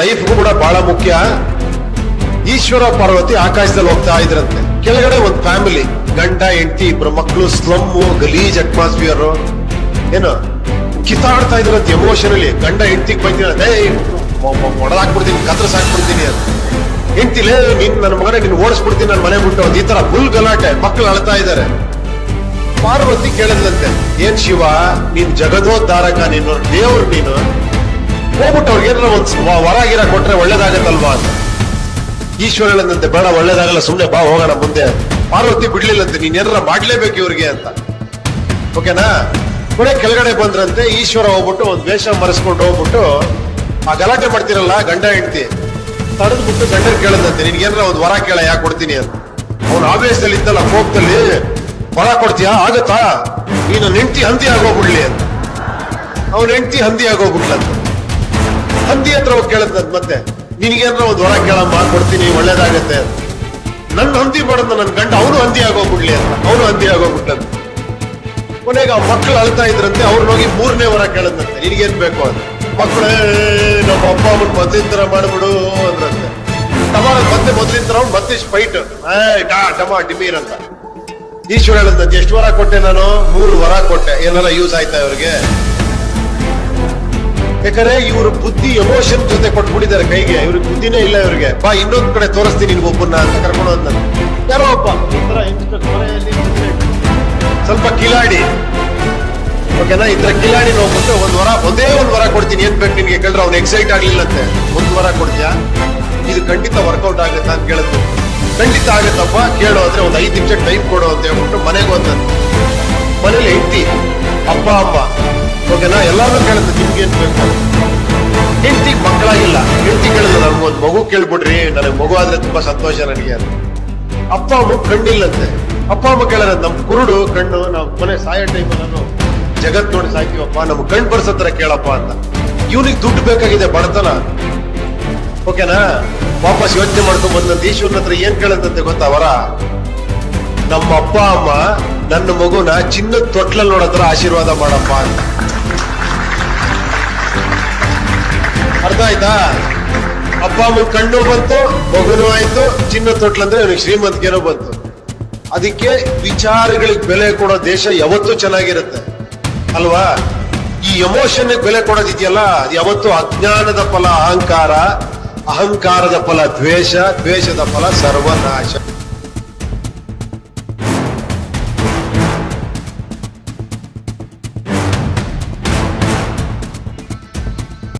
ಲೈಫ್ಗೂ ಕೂಡ ಬಹಳ ಮುಖ್ಯ. ಈಶ್ವರ ಪಾರ್ವತಿ ಆಕಾಶದಲ್ಲಿ ಹೋಗ್ತಾ ಇದ್ರಂತೆ. ಕೆಳಗಡೆ ಒಂದು ಫ್ಯಾಮಿಲಿ ಗಂಡ, ಹೆಂಡತಿ, ಇಬ್ರು ಮಕ್ಕಳು ಸ್ಲಮ್ಮು ಗಲೀಜ್ ಅಟ್ಮಾಸ್ಫಿಯರ್ ಏನು? ಕಿತ್ತಾಡ್ತಾ ಇದ್ರಂತೆ ಎಮೋಷನಲಿ ಗಂಡ ಹೆಂಡತಿಗೆ ಬೈತೀನಿ ಏ ಹೊಡೆದಾಕ್ಬಿಡ್ತೀನಿ ಕತ್ರಸ್ ಹಾಕ್ಬಿಡ್ತೀನಿ ಅಂತ. ಹೆಂಡ್ತಿಲೇ ನೀನ್, ನನ್ನ ಮಗನೇ ನೀನ್ ಓಡಿಸ್ಬಿಡ್ತೀನಿ ನನ್ನ ಮನೆ ಬಿಟ್ಟು ಈ ತರ ಫುಲ್ ಗಲಾಟೆ. ಮಕ್ಕಳು ಅಳ್ತಾ ಇದ್ದಾರೆ. ಪಾರ್ವತಿ ಕೇಳಿದ್ಲಂತೆ ಏನ್ ಶಿವ, ನೀನ್ ಜಗದೋದ್ಧಾರಕ ನೀನು, ದೇವ್ರು ನೀನು ಹೋಗ್ಬಿಟ್ಟು ಒಂದು ಏನಾರ ಒಂದ್ ವ- ವರ ಗಿರ ಕೊಟ್ರೆ ಒಳ್ಳೇದಾಗತ್ತಲ್ವಾ? ಅಂತ ಈಶ್ವರ ಬೇಡ, ಒಳ್ಳೇದಾಗಲ್ಲ ಸುಮ್ಮನೆ ಬಾ, ಹೋಗೋಣ ಮುಂದೆ. ಪಾರ್ವತಿ ಬಿಡ್ಲಿಲ್ಲಂತೆ, ನೀನ್ ಏನಾರ ಮಾಡ್ಲೇಬೇಕು ಇವ್ರಿಗೆ ಅಂತ. ಓಕೆನಾ? ಕೊನೆ ಕೆಳಗಡೆ ಬಂದ್ರಂತೆ, ಈಶ್ವರ ಹೋಗ್ಬಿಟ್ಟು ಒಂದ್ ವೇಷ ಮರೆಸ್ಕೊಂಡು ಹೋಗ್ಬಿಟ್ಟು, ಆ ಗಲಾಟೆ ಮಾಡ್ತಿರಲ್ಲ, ಗಂಡ, ಹೆಂಡ್ತಿ? ತಡೆದ್ಬಿಟ್ಟು ಗಂಡನ್ ಕೇಳದಂತೆ ನಿನ್ಗೇನಾರ ಒಂದು ವರ ಕೇಳ ಯಾಕೆ ಕೊಡ್ತೀನಿ ಅಂತ. ಅವ್ನು ಆವೇಶದಲ್ಲಿ ಇದ್ದಲ್ಲ ಕೋಪದಲ್ಲಿ, ವರ ಕೊಡ್ತೀಯಾ? ಆಗತ್ತಾ? ನೀನು ನೆಂಟಿ ಹಂದಿ ಆಗೋಗ್ಬಿಡ್ಲಿ ಅಂತ. ಅವ್ನ ಹೆಂಡ್ತಿ ಹಂದಿ ಆಗೋಗ್ಬಿಟ್ಲಂತ. ಹಂದಿ ಹತ್ರ ಹೋಗಿ ಕೇಳದಂತ ಮತ್ತೆ ನಿನಗೇನಾರ ಒಂದ್ ವರ ಕೇಳ ಮಾಡ್ಕೊಡ್ತೀನಿ ಒಳ್ಳೇದಾಗತ್ತೆ ನನ್ನ ಹಂದಿ ಮಾಡೋದು ನನ್ನ ಗಂಡ, ಅವನು ಹಂದಿ ಆಗೋಗ್ಬಿಡ್ಲಿ ಅಂತ. ಅವನು ಹಂದಿ ಆಗೋಗ್ಬಿಟ್ಟಂತ ಕೊನೆಗೆ ಆ ಮಕ್ಕಳು ಅಳ್ತಾ ಇದ್ರಂತೆ ಅವ್ರನ್ನ ಹೋಗಿ ಮೂರನೇ ವರ ಕೇಳದಂತೆ ನಿನಗೇನ್ ಬೇಕು ಅಂತ. ಮಕ್ಕಳೇ ನಮ್ಮ ಅಪ್ಪ ಅಮ್ಮನ ಮೊದಲಿನ ತರ ಮಾಡ್ಬಿಡು, ಅಂದ್ರಂತೆ. ಟಮಾರ ಮತ್ತೆ ಮೊದ್ಲಿನ ತರ ಮತ್ತೆ ಫೈಟ್ ಡಾ ಟಮಾ ಡಿಮೀರ್ ಅಂತ. ಈಶ್ವರ ಹೇಳದಂತೆ ಎಷ್ಟು ವರ ಕೊಟ್ಟೆ ನಾನು? ಮೂರು ವರ ಕೊಟ್ಟೆ. ಏನಾರ ಯೂಸ್ ಆಯ್ತಾ ಇವ್ರಿಗೆ? ಯಾಕಂದ್ರೆ ಇವ್ರ ಬುದ್ಧಿ ಎಮೋಷನ್ ಜೊತೆ ಕೊಟ್ಬಿಟ್ಟಿದ್ದಾರೆ ಕೈಗೆ. ಇವ್ರಿಗೆ ಬುದ್ಧಿನೇ ಇಲ್ಲ ಇವ್ರಿಗೆ. ಬಾ ಇನ್ನೊಂದ್ ಕಡೆ ತೋರಿಸ್ತೀನಿ ಒಬ್ಬನ್ನ ಅಂತ ಕರ್ಕೊಂಡು ಅಂತ ಯಾರೋ ಒಬ್ಬ. ಸ್ವಲ್ಪ ಕಿಲಾಡಿ. ಓಕೆನಾ? ತರ ಕಿಲಾಡಿ ನೋಡ್ಬಿಟ್ಟು ಒಂದ್ ವರ ಒಂದೇ ಒಂದ್ ವರ ಕೊಡ್ತೀನಿ. ಏನ್ ಬೇಕು ನಿನ್ಗೆ ಕೇಳಿದ್ರೆ ಅವ್ನು ಎಕ್ಸೈಟ್ ಆಗ್ಲಿಲ್ಲಂತೆ ಒಂದ್ ವರ ಕೊಡ್ತೀಯಾ? ಇದು ಖಂಡಿತ ವರ್ಕೌಟ್ ಆಗುತ್ತೆ ಅಂತ ಕೇಳಿದ್ರು. ಖಂಡಿತ ಆಗುತ್ತಪ್ಪ. ಕೇಳೋ ಅಂದ್ರೆ ಒಂದ್ ಐದ್ ನಿಮಿಷ ಟೈಮ್ ಕೊಡು ಅಂತ ಹೇಳ್ಬಿಟ್ಟು ಮನೆಗೆ ಹೋದಂತೆ ಮನೇಲಿ ಹೆಂಡತಿ ಅಪ್ಪ ಅಪ್ಪ ಓಕೆನಾ? ಎಲ್ಲಾರು ಕೇಳುತ್ತೆ ನಿಮ್ಗೆ ಹೆಂಡತಿ ಮಕ್ಕಳಾಗಿಲ್ಲ. ಹೆಂಡತಿ ಕೇಳಿದ್ರೆ ನನ್ಗೆ ಒಂದು ಮಗು ಕೇಳ್ಬಿಡ್ರಿ. ನನಗೆ ಮಗು ಆದ್ರೆ ತುಂಬಾ ಸಂತೋಷ ನನಗೆ ಅಂತ ಅಪ್ಪ ಅಮ್ಮ ಕಣ್ಣಿಲ್ಲಂತೆ. ಅಪ್ಪ ಅಮ್ಮ ಕೇಳಿದ್ರೆ ನಮ್ ಕುರುಡು ಕಣ್ಣು, ನಾವು ಕೊನೆ ಸಾಯೋ ಟೈಮ್ ನಾನು ಜಗತ್ ನೋಡಿ ಸಾಕಿವಪ್ಪ ನಮ್ ಕಣ್ ಬರ್ಸತ್ರ ಕೇಳಪ್ಪ ಅಂತ. ಇವನಿಗೆ ದುಡ್ಡು ಬೇಕಾಗಿದೆ ಬಡತನ. ಓಕೆನಾ? ವಾಪಸ್ ಯೋಚನೆ ಮಾಡ್ಕೊಂಡ್ ಬಂದಂತ ಈಶ್ವರನ ಹತ್ರ ಏನ್ ಕೇಳಂತಂತೆ ಗೊತ್ತಾ ಅವರ ನಮ್ಮ ಅಪ್ಪ ಅಮ್ಮ ನನ್ನ ಮಗುನ ಚಿನ್ನದ ತೊಟ್ಲಲ್ಲಿ ನೋಡತ್ರ ಆಶೀರ್ವಾದ ಮಾಡಪ್ಪ ಅಂತ. ಅರ್ಥ ಆಯ್ತಾ? ಅಪ್ಪ ಅಮ್ಮನ ಕಣ್ಣು ಬಂತು ಮಗುನು ಆಯ್ತು, ಚಿನ್ನ ತೊಟ್ಲಂದ್ರೆ ಅವನಿಗೆ ಶ್ರೀಮಂತಿಗೆನೋ ಬಂತು. ಅದಕ್ಕೆ ವಿಚಾರಗಳಿಗೆ ಬೆಲೆ ಕೊಡೋ ದೇಶ ಯಾವತ್ತೂ ಚೆನ್ನಾಗಿರುತ್ತೆ. ಅಲ್ವಾ? ಈ ಎಮೋಷನ್ ಬೆಲೆ ಕೊಡೋದಿದೆಯಲ್ಲ, ಅದು ಯಾವತ್ತು ಅಜ್ಞಾನದ ಫಲ, ಅಹಂಕಾರ, ಅಹಂಕಾರದ ಫಲ, ದ್ವೇಷ, ದ್ವೇಷದ ಫಲ, ಸರ್ವನಾಶ.